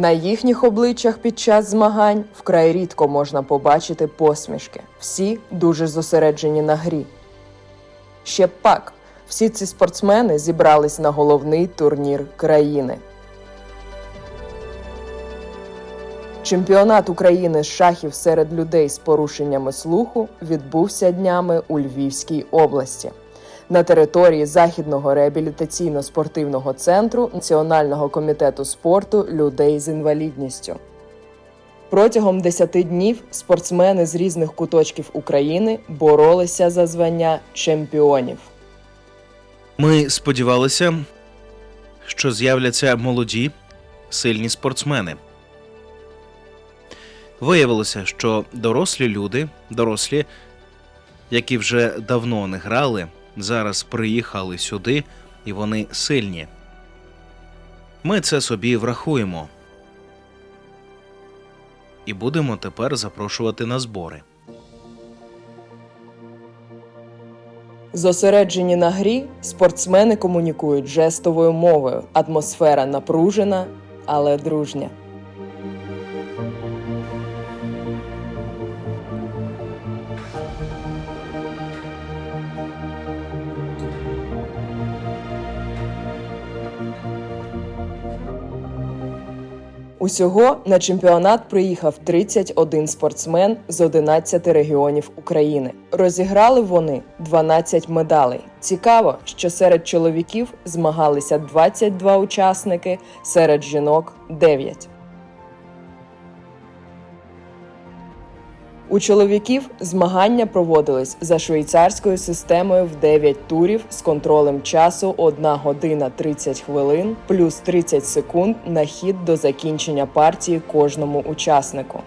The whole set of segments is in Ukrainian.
На їхніх обличчях під час змагань вкрай рідко можна побачити посмішки. Всі дуже зосереджені на грі. Ще пак, всі ці спортсмени зібрались на головний турнір країни. Чемпіонат України з шахів серед людей з порушеннями слуху відбувся днями у Львівській області. На території Західного реабілітаційно-спортивного центру Національного комітету спорту людей з інвалідністю. Протягом 10 днів спортсмени з різних куточків України боролися за звання чемпіонів. Ми сподівалися, що з'являться молоді, сильні спортсмени. Виявилося, що дорослі люди, дорослі, які вже давно не грали, зараз приїхали сюди і вони сильні. Ми це собі врахуємо. І будемо тепер запрошувати на збори. Зосереджені на грі, спортсмени комунікують жестовою мовою. Атмосфера напружена, але дружня. Усього на чемпіонат приїхав 31 спортсмен з 11 регіонів України. Розіграли вони 12 медалей. Цікаво, що серед чоловіків змагалися 22 учасники, серед жінок 9. У чоловіків змагання проводились за швейцарською системою в 9 турів з контролем часу 1 година 30 хвилин плюс 30 секунд на хід до закінчення партії кожному учаснику.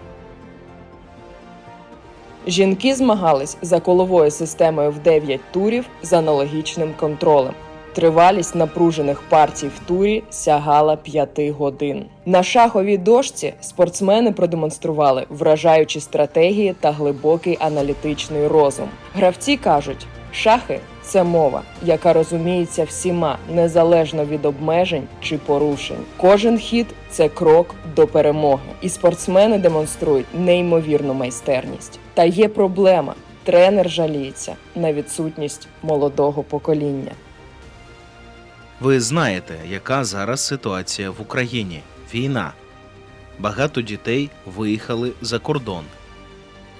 Жінки змагались за коловою системою в 9 турів з аналогічним контролем. Тривалість напружених партій в турі сягала 5 годин. На шаховій дошці спортсмени продемонстрували вражаючі стратегії та глибокий аналітичний розум. Гравці кажуть, шахи це мова, яка розуміється всіма незалежно від обмежень чи порушень. Кожен хід це крок до перемоги, і спортсмени демонструють неймовірну майстерність. Та є проблема: тренер жаліється на відсутність молодого покоління. Ви знаєте, яка зараз ситуація в Україні? Війна. Багато дітей виїхали за кордон.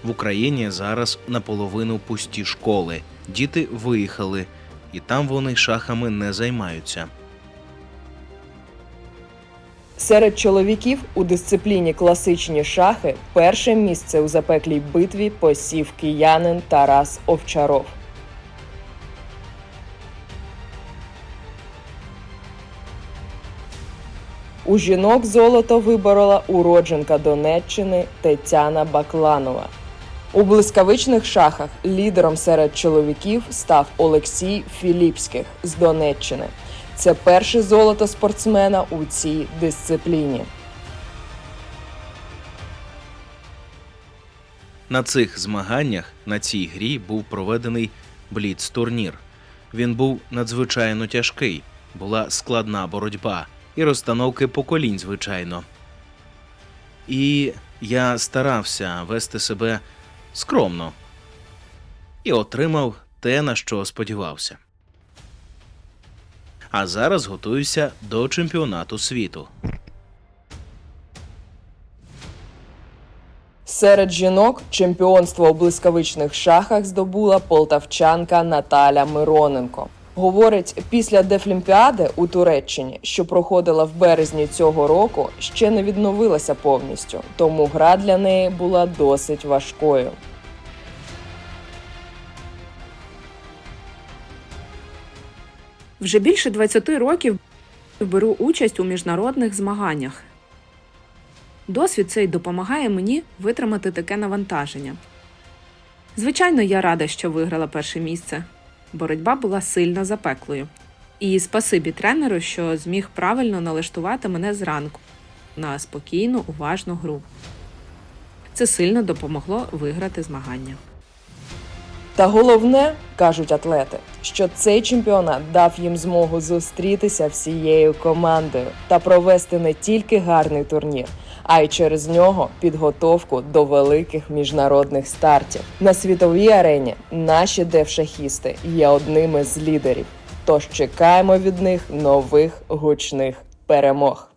В Україні зараз наполовину пусті школи. Діти виїхали, і там вони шахами не займаються. Серед чоловіків у дисципліні класичні шахи перше місце у запеклій битві посів киянин Тарас Овчаров. У жінок золото виборола уродженка Донеччини Тетяна Бакланова. У блискавичних шахах лідером серед чоловіків став Олексій Філіпських з Донеччини. Це перше золото спортсмена у цій дисципліні. На цих змаганнях на цій грі був проведений бліц-турнір. Він був надзвичайно тяжкий, була складна боротьба і розстановки поколінь, звичайно. І я старався вести себе скромно і отримав те, на що сподівався. А зараз готуюся до чемпіонату світу. Серед жінок чемпіонство у блискавичних шахах здобула полтавчанка Наталя Мироненко. Говорить, після Дефлімпіади у Туреччині, що проходила в березні цього року, ще не відновилася повністю, тому гра для неї була досить важкою. Вже більше 20 років беру участь у міжнародних змаганнях. Досвід цей допомагає мені витримати таке навантаження. Звичайно, я рада, що виграла перше місце. Боротьба була сильно запеклою. І спасибі тренеру, що зміг правильно налаштувати мене зранку на спокійну, уважну гру. Це сильно допомогло виграти змагання. Та головне, кажуть атлети, що цей чемпіонат дав їм змогу зустрітися всією командою та провести не тільки гарний турнір, а й через нього підготовку до великих міжнародних стартів. На світовій арені наші девшахісти є одними з лідерів. Тож чекаємо від них нових гучних перемог.